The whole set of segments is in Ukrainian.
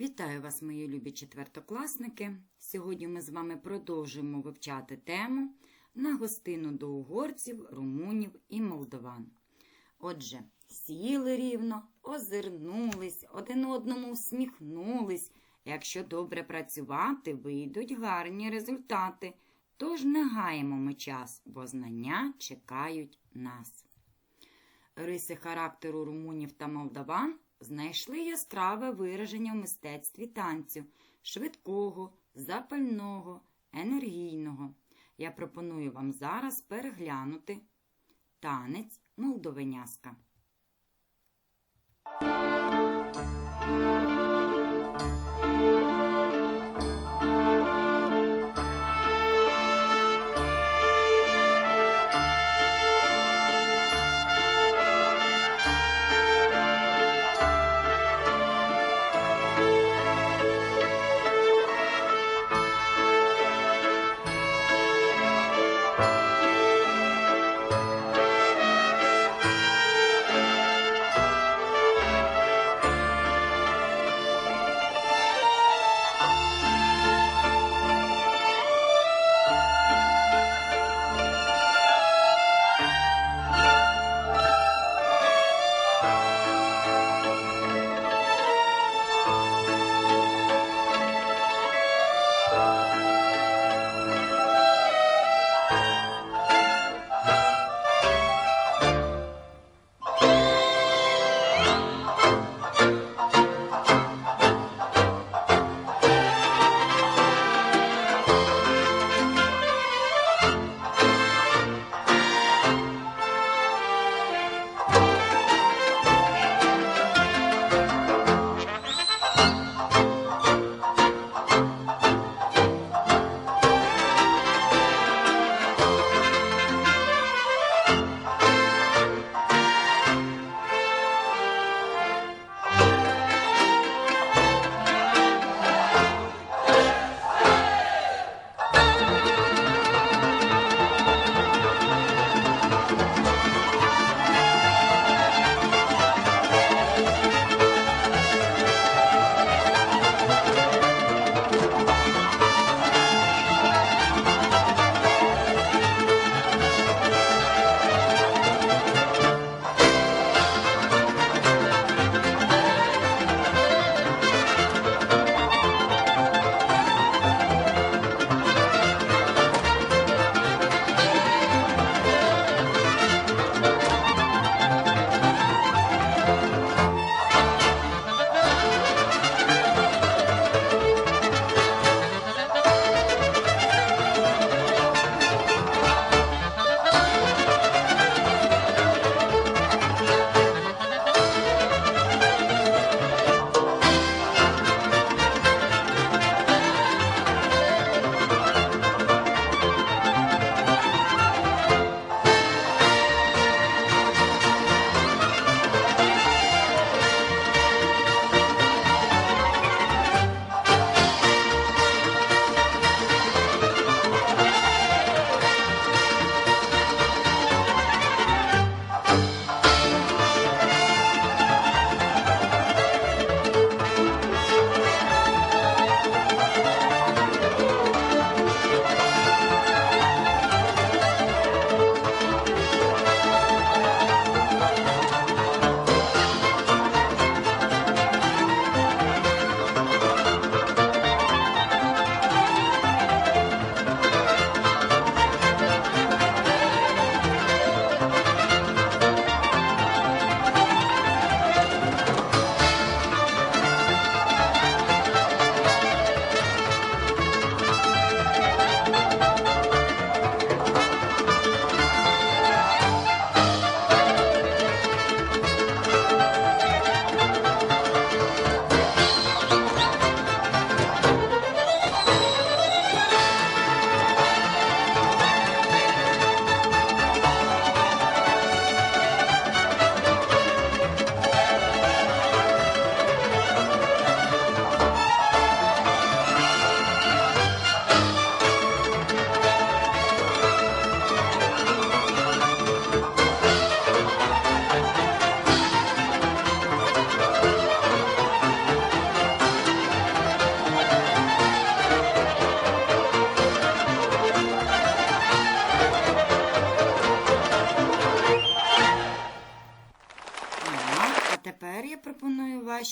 Вітаю вас, мої любі четвертокласники. Сьогодні ми з вами продовжуємо вивчати тему на гостину до угорців, румунів і молдован. Отже, сіли рівно, озирнулись, один одному всміхнулись. Якщо добре працювати, вийдуть гарні результати. Тож не гаємо ми час, бо знання чекають нас. Риси характеру румунів та молдаван знайшли яскраве вираження в мистецтві танцю швидкого, запального, енергійного. Я пропоную вам зараз переглянути танець молдовеняска. はい。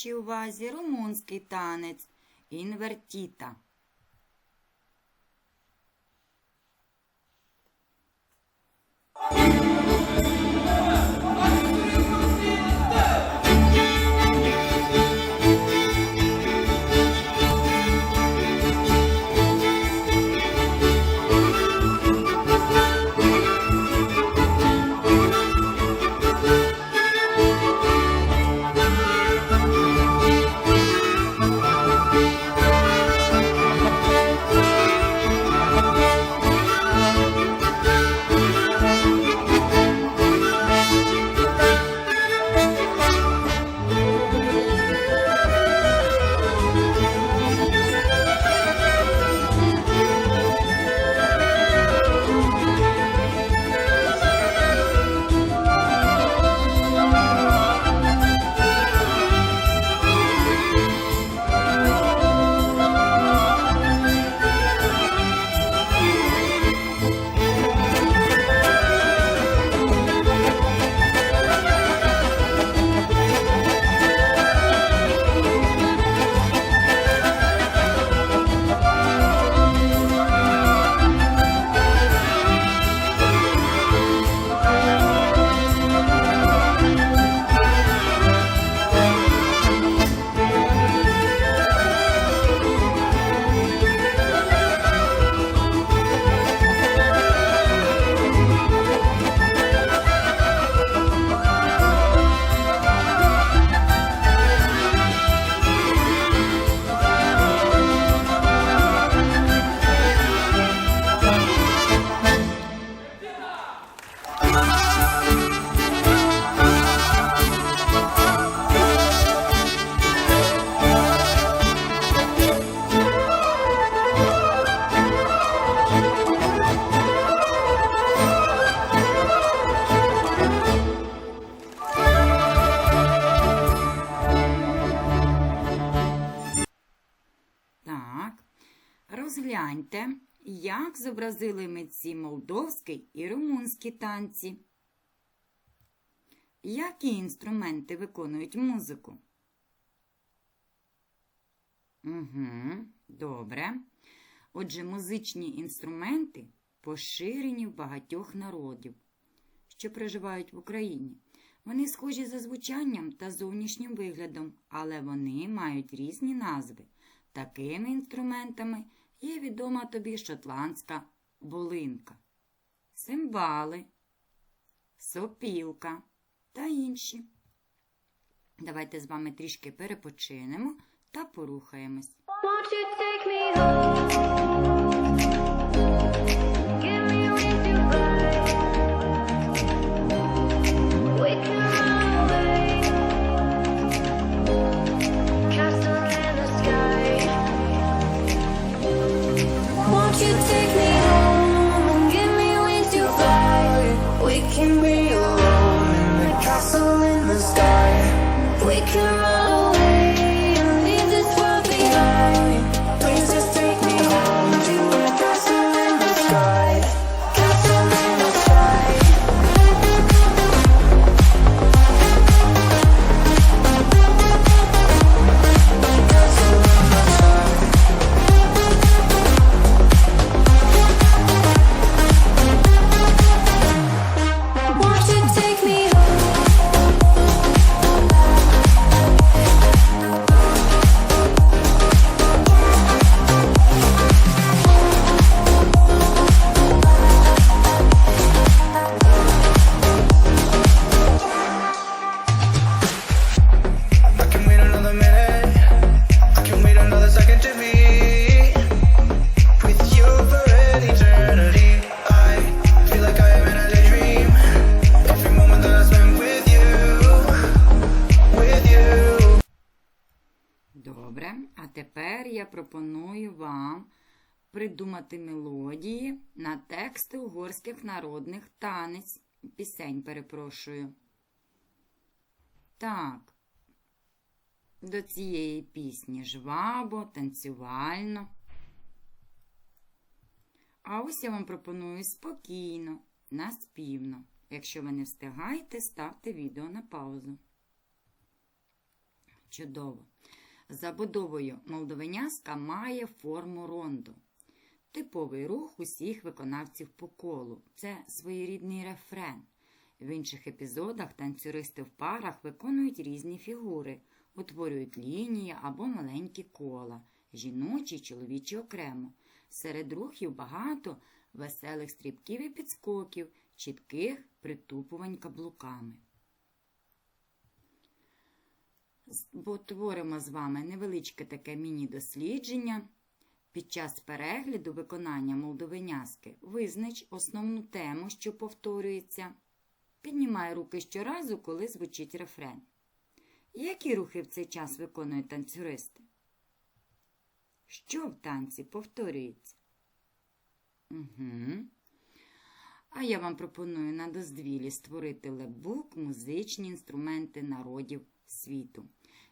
Вашій увазі румунський танець інвертіта. Розгляньте, як зобразили митці молдовський і румунські танці. Які інструменти виконують музику? Угу, добре. Отже, музичні інструменти поширені в багатьох народів, що проживають в Україні. Вони схожі за звучанням та зовнішнім виглядом, але вони мають різні назви. Такими інструментами є відома тобі шотландська булинка, симбали, сопілка та інші. Давайте з вами трішки перепочинемо та порухаємось. Won't you take me home? Я пропоную вам придумати мелодії на тексти угорських народних танець. Пісень, перепрошую. Так. До цієї пісні жвабо, танцювально. А ось я вам пропоную спокійно, наспівно. Якщо ви не встигаєте, ставте відео на паузу. Чудово. Забудовою молдовиняска має форму рондо. Типовий рух усіх виконавців по колу. Це своєрідний рефрен. В інших епізодах танцюристи в парах виконують різні фігури, утворюють лінії або маленькі кола, жіночі чоловічі окремо. Серед рухів багато веселих стрибків і підскоків, чітких притупувань каблуками. З- з вами невеличке таке міні-дослідження. Під час перегляду виконання молдовиняски визнач основну тему, що повторюється. Піднімай руки щоразу, коли звучить рефрен. Які рухи в цей час виконують танцюристи? Що в танці повторюється? Угу. А я вам пропоную на дозвілі створити лепбук музичні інструменти народів світу.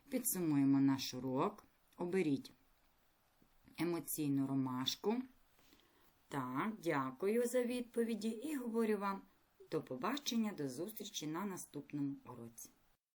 Підсумуємо наш урок. Оберіть емоційну ромашку. Так, дякую за відповіді і говорю вам до побачення, до зустрічі на наступному уроці.